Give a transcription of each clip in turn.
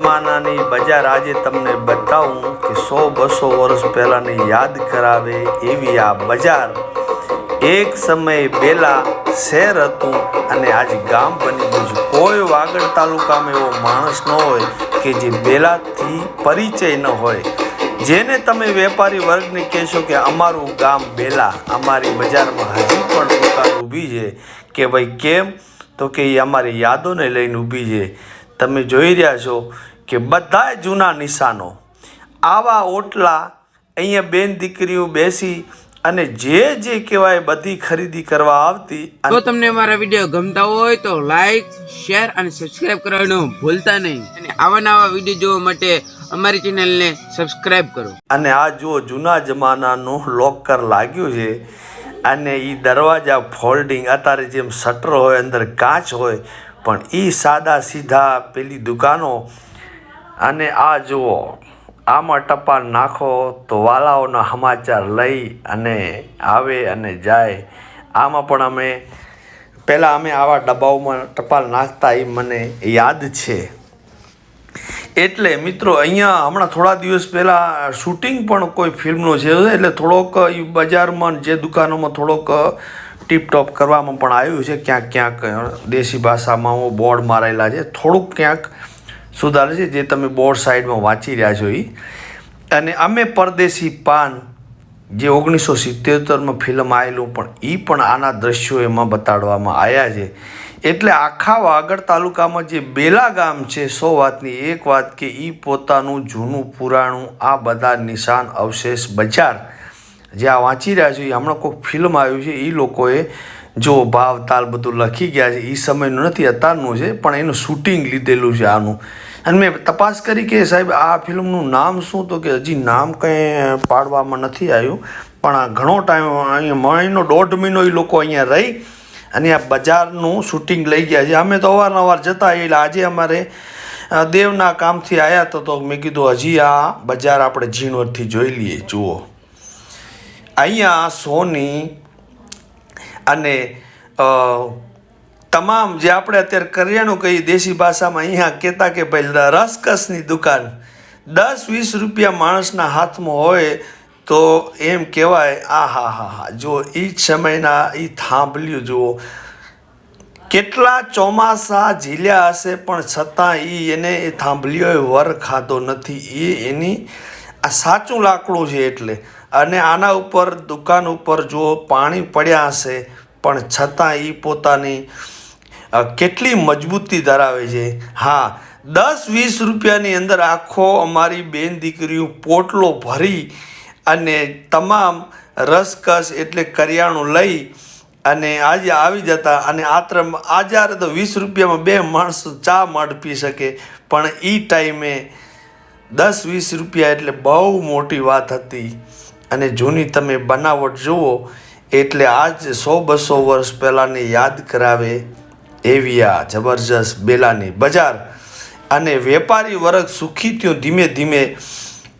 જમાનાની બજાર આજે તમને બતાવું કે સો બસો વર્ષ પહેલાંની યાદ કરાવે એવી આ બજાર. એક સમયે બેલા શહેર હતું અને આજે ગામ બની ગયું છે. કોઈ વાગડ તાલુકામાં એવો માણસ ન હોય કે જે બેલાથી પરિચય ન હોય. જેને તમે વેપારી વર્ગને કહેશો કે અમારું ગામ બેલા અમારી બજારમાં હજી પણ દુકાન ઊભી છે કે ભાઈ કેમ? તો કે એ અમારી યાદોને લઈને ઊભી છે. તમે જોઈ રહ્યા છો કે બધાય જૂના નિશાનો. આવા ઓટલા અહીંયા બેન દીકરીઓ બેસી અને જે જે કહેવાય બધી ખરીદી કરવા આવતી જો તમને મારા વીડિયો ગમતા હોય તો લાઈક શેર અને સબસ્ક્રાઇબ કરવાનું ભૂલતા નહીં. અને આવા નવા વીડિયો જોવા માટે અમારી ચેનલને સબસ્ક્રાઇબ કરો. અને આ જુઓ જૂના જમાનાનું લોકર લાગ્યું છે અને એ દરવાજા ફોલ્ડિંગ અત્યારે જેમ શટર હોય અંદર કાચ હોય પણ એ સાદા સીધા પેલી દુકાનો. અને આ જુઓ, આમાં ટપાલ નાખો તો વાલાઓના સમાચાર લઈ અને આવે અને જાય. આમાં પણ અમે, પહેલાં અમે આવા ડબ્બાઓમાં ટપાલ નાખતા એ મને યાદ છે. એટલે મિત્રો, અહીંયા હમણાં થોડા દિવસ પહેલાં શૂટિંગ પણ કોઈ ફિલ્મનું છે એટલે થોડોક એ બજારમાં જે દુકાનોમાં થોડોક ટીપટોપ કરવામાં પણ આવ્યું છે. ક્યાંક ક્યાંક દેશી ભાષામાં બોર્ડ મારેલા છે. થોડુંક ક્યાંક સુધારે છે, જે તમે બોર્ડ સાઈડમાં વાંચી રહ્યા છો એ અને અમે પરદેશી પાન, જે ઓગણીસો સિત્તેરમાં ફિલ્મ આવેલું પણ એ પણ આના દ્રશ્યો એમાં બતાડવામાં આવ્યા છે. એટલે આખા વાગડ તાલુકામાં જે બેલા ગામ છે, સો વાતની એક વાત કે એ પોતાનું જૂનું પુરાણું આ બધા નિશાન અવશેષ બજાર જે આ વાંચી રહ્યા છો, એ હમણાં કોઈ ફિલ્મ આવ્યું છે એ લોકોએ જો ભાવ તાલ બધું લખી ગયા છે એ સમયનું નથી, અત્યારનું છે, પણ એનું શૂટિંગ લીધેલું છે આનું. અને મેં તપાસ કરી કે સાહેબ, આ ફિલ્મનું નામ શું તો કે હજી નામ કંઈ પાડવામાં નથી આવ્યું, પણ આ ઘણો ટાઈમ અહીંયા મહિનો દોઢ મહિનો એ લોકો અહીંયા રહી અને આ બજારનું શૂટિંગ લઈ ગયા છે. અમે તો અવારનવાર જતા એટલે આજે અમારે દેવના કામથી આવ્યા તો મેં કીધું, હજી આ બજાર આપણે ઝીણવટથી જોઈ લઈએ, જુઓ. અહીંયા સોની અને તમામ જે આપણે અત્યારે કરિયાણું કહીએ દેશી ભાષામાં, અહીંયા કહેતા કે ભાઈ રસકસની દુકાન. દસ વીસ રૂપિયા માણસના હાથમાં હોય તો એમ કહેવાય, આ હા હા હા. જો એ જ સમયના એ થાંભલ્યું જુઓ. કેટલા ચોમાસા ઝીલ્યા હશે, પણ છતાં એ એને એ થાંભલીઓએ વર ખાધો નથી. એ એની આ સાચું લાકડું છે એટલે. અને આના ઉપર, દુકાન ઉપર જો પાણી પડ્યા હશે, પણ છતાં એ પોતાની કેટલી મજબૂતી ધરાવે છે. હા, દસ વીસ રૂપિયાની અંદર આખો અમારી બેન દીકરીઓ પોટલો ભરી અને તમામ રસકસ એટલે કરિયાણું લઈ અને આજે આવી જતા અને આત્ર આજારે તો વીસ રૂપિયામાં બે માણસ ચા મઢ પી શકે, પણ એ ટાઈમે દસ વીસ રૂપિયા એટલે બહુ મોટી વાત હતી. અને જૂની તમે બનાવટ જુઓ, એટલે આજ સો બસો વર્ષ પહેલાંની યાદ કરાવે એવી આ જબરજસ્ત બેલાની બજાર. અને વેપારી વર્ગ સુખી થયો ધીમે ધીમે.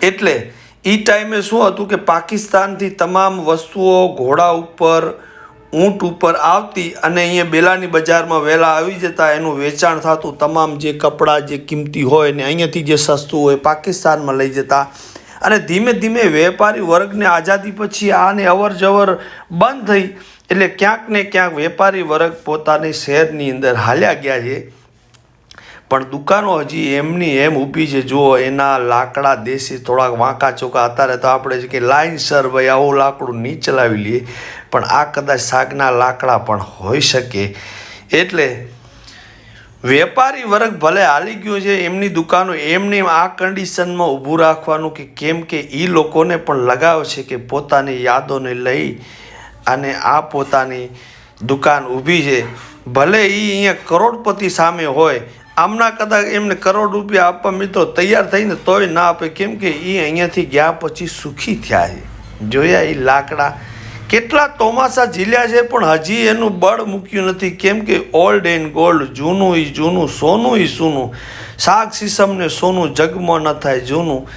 એટલે એ ટાઈમે શું હતું કે પાકિસ્તાનથી તમામ વસ્તુઓ ઘોડા ઉપર, ઊંટ ઉપર આવતી અને અહીંયા બેલાની બજારમાં વહેલા આવી જતા એનું વેચાણ થતું. તમામ જે કપડાં, જે કિંમતી હોય ને અહીંયાથી જે સસ્તું હોય પાકિસ્તાનમાં લઈ જતા. અને ધીમે ધીમે વેપારી વર્ગને આઝાદી પછી આને અવર જવર બંધ થઈ એટલે ક્યાંક ને ક્યાંક વેપારી વર્ગ પોતાની શહેરની અંદર હાલ્યા ગયા છે. પણ દુકાનો હજી એમની એમ ઊભી છે. જુઓ, એના લાકડા દેશી થોડાક વાંકા ચોકા અત્યારે તો આપણે છે કે લાઈન સર ભાઈ, આવું લાકડું નહીં ચલાવી લઈએ. પણ આ કદાચ સાગના લાકડા પણ હોઈ શકે. એટલે વેપારી વર્ગ ભલે હાલી ગયો છે, એમની દુકાનો એમને આ કન્ડિશનમાં ઊભું રાખવાનું કે કેમ કે એ લોકોને પણ લગાવ છે કે પોતાની યાદોને લઈ અને આ પોતાની દુકાન ઊભી છે. ભલે એ અહીંયા કરોડપતિ સામે હોય, આમના કદાચ એમને કરોડ રૂપિયા આપવા મિત્રો તૈયાર થઈને તોય ના આપે. કેમ કે એ અહીંયાથી ગયા પછી સુખી થયા છે. જોયા એ લાકડા કેટલા ચોમાસા ઝીલ્યા છે પણ હજી એનું બળ મૂક્યું નથી. કેમ કે ઓલ્ડ એન્ડ ગોલ્ડ જૂનું ઈ જૂનું, સોનું ઈ સોનું. શાક સીસમને સોનું જગમાં ન થાય, જૂનું.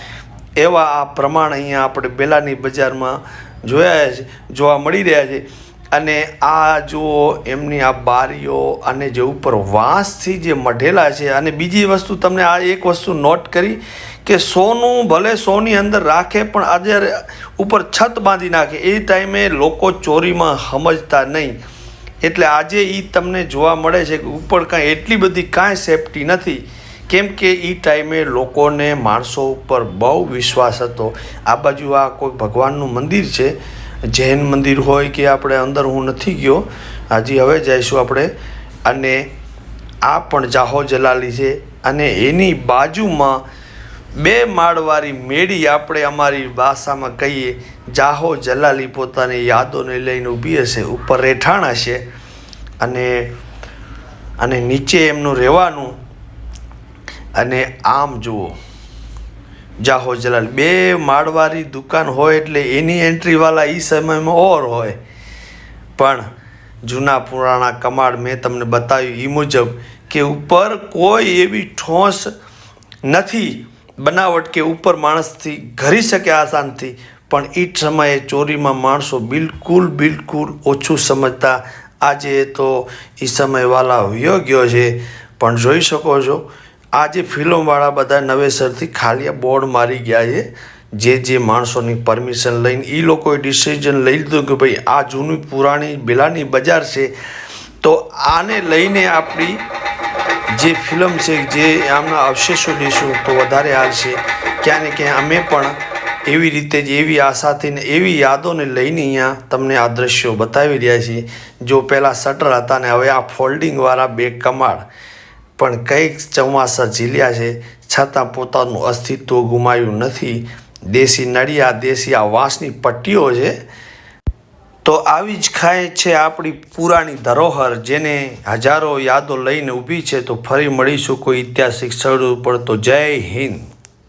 એવા આ પ્રમાણ અહીંયા આપણે બેલાની બજારમાં જોયા છે, જોવા મળી રહ્યા છે. અને આ જુઓ, એમની આ બારીઓ અને જે ઉપર વાંસથી જે મઢેલા છે, અને બીજી વસ્તુ તમને આ એક વસ્તુ નોટ કરી કે સોનું ભલે સોની અંદર રાખે, પણ આજે ઉપર છત બાંધી નાખે. એ ટાઈમે લોકો ચોરીમાં સમજતા નહીં. એટલે આજે એ તમને જોવા મળે છે કે ઉપર કાંઈ એટલી બધી કાંઈ સેફટી નથી. કેમ કે એ ટાઈમે લોકોને માણસો ઉપર બહુ વિશ્વાસ હતો. આ બાજુ આ કોઈ ભગવાનનું મંદિર છે જૈન મંદિર હોય કે આપણે અંદર હું નથી ગયો હજી હવે જઈશું આપણે. અને આ પણ જાહો જલાલી છે. અને એની બાજુમાં બે માળવાળી મેળી આપણે અમારી ભાષામાં કહીએ. જાહો જલાલી પોતાની યાદોને લઈને ઊભી હશે, ઉપર રહેઠાણ હશે. અને અને નીચે એમનું રહેવાનું. અને આમ જુઓ. જાહો જલાલ, બે માળવાળી દુકાન હોય એટલે એની એન્ટ્રીવાળા એ સમયમાં ઓર હોય. પણ જૂના પુરાણા કમાડ મેં તમને બતાવ્યું એ મુજબ કે ઉપર કોઈ એવી ઠોસ નથી. બનાવટ કે ઉપર માણસથી ઘરી શકે આસાનથી, પણ એ જ સમયે ચોરીમાં માણસો બિલકુલ બિલકુલ ઓછું સમજતા. આજે તો એ સમયવાળા વયો ગયો છે. પણ જોઈ શકો છો આજે ફિલ્મવાળા બધા નવેસરથી ખાલી બોર્ડ મારી ગયા છે, જે જે માણસોની પરમિશન લઈને એ લોકોએ ડિસિઝન લઈ લીધું કે ભાઈ આ જૂની પુરાણી બિલાની બજાર છે, તો આને લઈને આપણી જે ફિલ્મ છે, જે આમના અવશેષો લઈશું તો વધારે હાલશે ક્યાં ને ક્યાં અમે પણ એવી રીતે જ એવી આશાથી ને એવી યાદોને લઈને અહીંયા તમને આ દ્રશ્યો બતાવી રહ્યા છીએ. જો પહેલાં શટર હતા ને હવે આ ફોલ્ડિંગવાળા બે કમાડ પણ કંઈક ચોમાસા ઝીલ્યા છે, છતાં પોતાનું અસ્તિત્વ ગુમાયું નથી. દેશી નળિયા, દેશી આ વાંસની પટ્ટીઓ છે. તો આવી જ ખાય છે આપણી પુરાણી ધરોહર, જેને હજારો યાદો લઈને ઊભી છે. તો ફરી મળીશું કોઈ ઐતિહાસિક સ્થળ ઉપર. તો જય હિન્દ.